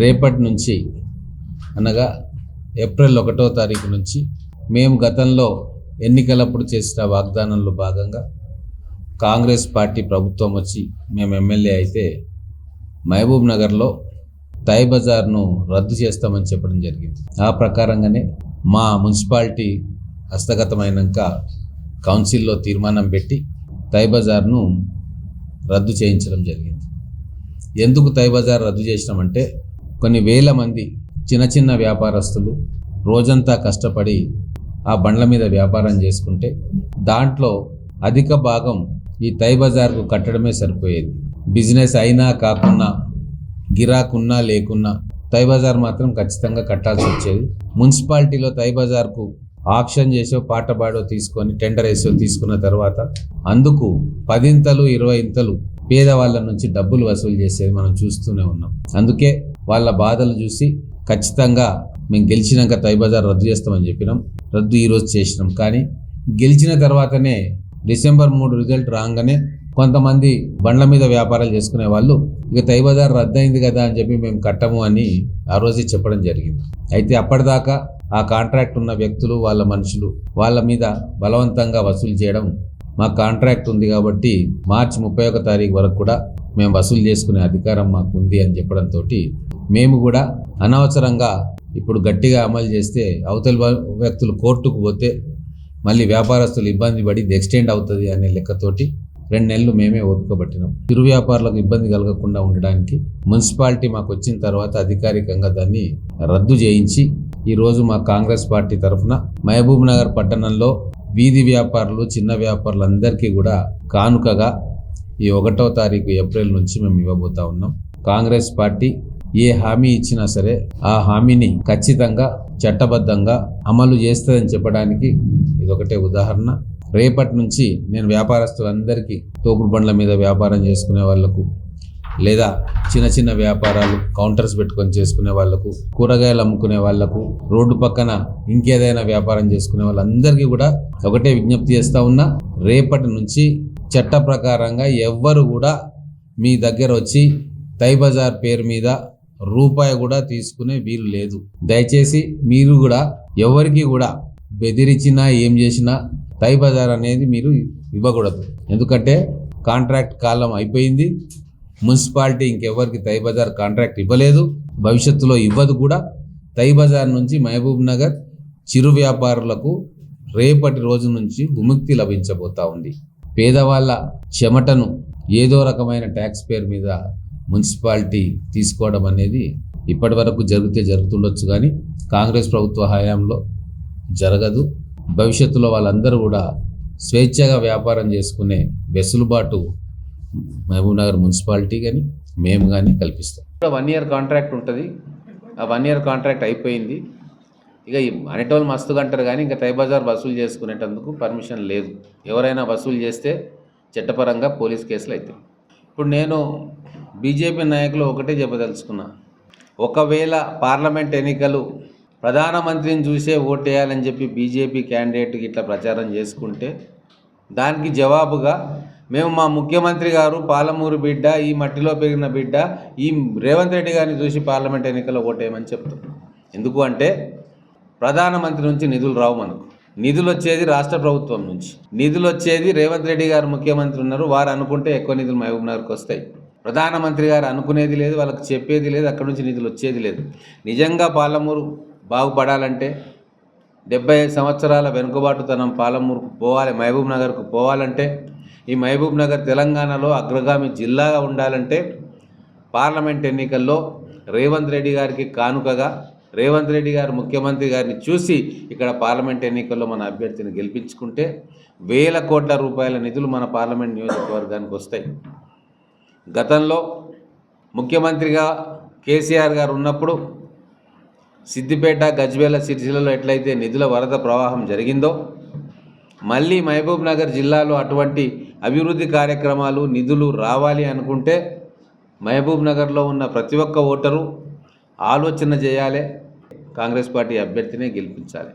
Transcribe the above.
రేపటి నుంచి అనగా ఏప్రిల్ ఒకటో తారీఖు నుంచి మేము గతంలో ఎన్నికలప్పుడు చేసిన వాగ్దానంలో భాగంగా కాంగ్రెస్ పార్టీ ప్రభుత్వం వచ్చి మేము ఎమ్మెల్యే అయితే మహబూబ్ నగర్లో తై బజార్ను రద్దు చేస్తామని చెప్పడం జరిగింది. ఆ ప్రకారంగానే మా మున్సిపాలిటీ హస్తగతమైనాక కౌన్సిల్లో తీర్మానం పెట్టి తై బజార్ను రద్దు చేయించడం జరిగింది. ఎందుకు తై బజార్ రద్దు చేసినామంటే కొన్ని వేల మంది చిన్న చిన్న వ్యాపారస్తులు రోజంతా కష్టపడి ఆ బండ్ల మీద వ్యాపారం చేసుకుంటే దాంట్లో అధిక భాగం ఈ తై బజార్కు కట్టడమే సరిపోయేది. బిజినెస్ అయినా కాకున్నా గిరాకున్నా లేకున్నా తై బజార్ మాత్రం ఖచ్చితంగా కట్టాల్సి వచ్చేది. మున్సిపాలిటీలో తై బజార్కు ఆప్షన్ చేసో పాట పాడో తీసుకొని టెండర్ వేసో తీసుకున్న తర్వాత అందుకు పదింతలు ఇరవై ఇంతలు పేదవాళ్ళ నుంచి డబ్బులు వసూలు చేసేది మనం చూస్తూనే ఉన్నాం. అందుకే వాళ్ళ బాధలు చూసి ఖచ్చితంగా మేము గెలిచినాక తై బజార్ రద్దు చేస్తామని చెప్పినాం. రద్దు ఈరోజు చేసినాం. కానీ గెలిచిన తర్వాతనే డిసెంబర్ మూడు రిజల్ట్ రాగానే కొంతమంది బండ్ల మీద వ్యాపారాలు చేసుకునే వాళ్ళు ఇక తై బజార్ రద్దయింది కదా అని చెప్పి మేము కట్టము అని ఆ రోజే చెప్పడం జరిగింది. అయితే అప్పటిదాకా ఆ కాంట్రాక్ట్ ఉన్న వ్యక్తులు వాళ్ళ మనుషులు వాళ్ళ మీద బలవంతంగా వసూలు చేయడం మా కాంట్రాక్ట్ ఉంది కాబట్టి మార్చి ముప్పై ఒక తారీఖు వరకు కూడా మేము వసూలు చేసుకునే అధికారం మాకు ఉంది అని చెప్పడంతో మేము కూడా అనవసరంగా ఇప్పుడు గట్టిగా అమలు చేస్తే అవతలి వ్యక్తులు కోర్టుకు పోతే మళ్ళీ వ్యాపారస్తులు ఇబ్బంది పడి ఇది ఎక్స్టెండ్ అవుతుంది అనే లెక్కతోటి రెండు నెలలు మేమే ఓపికబట్టినాం చిరు వ్యాపారులకు ఇబ్బంది కలగకుండా ఉండడానికి మున్సిపాలిటీ మాకు వచ్చిన తర్వాత అధికారికంగా దాన్ని రద్దు చేయించి ఈరోజు మా కాంగ్రెస్ పార్టీ తరఫున మహబూబ్ నగర్ పట్టణంలో వీధి వ్యాపారులు చిన్న వ్యాపారులు అందరికీ కూడా కానుకగా ఈ ఒకటో తారీఖు ఏప్రిల్ నుంచి మేము ఇవ్వబోతా ఉన్నాం. కాంగ్రెస్ పార్టీ ఏ హామీ ఇచ్చినా సరే ఆ హామీని ఖచ్చితంగా చట్టబద్ధంగా అమలు చేస్తుందని చెప్పడానికి ఇదొకటే ఉదాహరణ. రేపటి నుంచి నేను వ్యాపారస్తులందరికీ తోపుడు బండ్ల మీద వ్యాపారం చేసుకునే వాళ్ళకు లేదా చిన్న చిన్న వ్యాపారాలు కౌంటర్స్ పెట్టుకొని చేసుకునే వాళ్ళకు కూరగాయలు అమ్ముకునే వాళ్ళకు రోడ్డు పక్కన ఇంకేదైనా వ్యాపారం చేసుకునే వాళ్ళందరికీ కూడా ఒకటే విజ్ఞప్తి చేస్తూ ఉన్నా రేపటి నుంచి చట్ట ప్రకారంగా ఎవ్వరు కూడా మీ దగ్గర వచ్చి తైబజార్ పేరు మీద రూపాయి కూడా తీసుకునే వీలు లేదు. దయచేసి మీరు కూడా ఎవరికి కూడా బెదిరించినా ఏం చేసినా తై బజార్ అనేది మీరు ఇవ్వకూడదు. ఎందుకంటే కాంట్రాక్ట్ కాలం అయిపోయింది. మున్సిపాలిటీ ఇంకెవరికి తైబజార్ కాంట్రాక్ట్ ఇవ్వలేదు. భవిష్యత్తులో ఇవ్వదు కూడా. తైబజార్ నుంచి మహబూబ్ నగర్ చిరు వ్యాపారులకు రేపటి రోజు నుంచి విముక్తి లభించబోతా ఉంది. పేదవాళ్ళ చెమటను ఏదో రకమైన ట్యాక్స్ పేరు మీద మున్సిపాలిటీ తీసుకోవడం అనేది ఇప్పటి వరకు జరిగితే జరుగుతుండొచ్చు కానీ కాంగ్రెస్ ప్రభుత్వ హయాంలో జరగదు. భవిష్యత్తులో వాళ్ళందరూ కూడా స్వేచ్ఛగా వ్యాపారం చేసుకునే వెసులుబాటు మహబూబ్ నగర్ మున్సిపాలిటీ కానీ మేము కానీ కల్పిస్తాం. వన్ ఇయర్ కాంట్రాక్ట్ ఉంటుంది. ఆ వన్ ఇయర్ కాంట్రాక్ట్ అయిపోయింది. ఇక అనేటోళ్ళు మస్తుగా అంటారు కానీ ఇంకా తైబజార్ వసూలు చేసుకునేటందుకు పర్మిషన్ లేదు. ఎవరైనా వసూలు చేస్తే చట్టపరంగా పోలీస్ కేసులు అవుతాయి ఇప్పుడు నేను బీజేపీ నాయకులు ఒకటే చెప్పదలుచుకున్నా. ఒకవేళ పార్లమెంట్ ఎన్నికలు ప్రధానమంత్రిని చూసే ఓటేయాలని చెప్పి బీజేపీ క్యాండిడేట్కి ఇట్లా ప్రచారం చేసుకుంటే దానికి జవాబుగా మేము మా ముఖ్యమంత్రి గారు పాలమూరు బిడ్డ ఈ మట్టిలో పెరిగిన బిడ్డ ఈ రేవంత్ రెడ్డి గారిని చూసి పార్లమెంట్ ఎన్నికల్లో ఓటేయమని చెప్తున్నాం. ఎందుకు అంటే ప్రధానమంత్రి నుంచి నిధులు రావు మనకు. నిధులు వచ్చేది రాష్ట్ర ప్రభుత్వం నుంచి. నిధులు వచ్చేది రేవంత్ రెడ్డి గారు ముఖ్యమంత్రి ఉన్నారు వారు అనుకుంటే ఎక్కువ నిధులు మహబూబ్ నగర్కి వస్తాయి. ప్రధానమంత్రి గారు అనుకునేది లేదు వాళ్ళకి చెప్పేది లేదు అక్కడ నుంచి నిధులు వచ్చేది లేదు. నిజంగా పాలమూరు బాగుపడాలంటే డెబ్బై ఐదు సంవత్సరాల వెనుకబాటుతనం పాలమూరుకు పోవాలి మహబూబ్ నగర్కు పోవాలంటే ఈ మహబూబ్ నగర్ తెలంగాణలో అగ్రగామి జిల్లాగా ఉండాలంటే పార్లమెంట్ ఎన్నికల్లో రేవంత్ రెడ్డి గారికి కానుకగా రేవంత్ రెడ్డి గారు ముఖ్యమంత్రి గారిని చూసి ఇక్కడ పార్లమెంట్ ఎన్నికల్లో మన అభ్యర్థిని గెలిపించుకుంటే వేల కోట్ల రూపాయల నిధులు మన పార్లమెంట్ నియోజకవర్గానికి వస్తాయి. గతంలో ముఖ్యమంత్రిగా కేసీఆర్ గారు ఉన్నప్పుడు సిద్దిపేట గజ్వేల సిరిసిల్లలో ఎట్లయితే నిధుల వరద ప్రవాహం జరిగిందో మళ్ళీ మహబూబ్ నగర్ జిల్లాలో అటువంటి అభివృద్ధి కార్యక్రమాలు నిధులు రావాలి అనుకుంటే మహబూబ్ నగర్లో ఉన్న ప్రతి ఒక్క ఓటరు ఆలోచన చేయాలి. కాంగ్రెస్ పార్టీ అభ్యర్థినే గెలిపించాలి.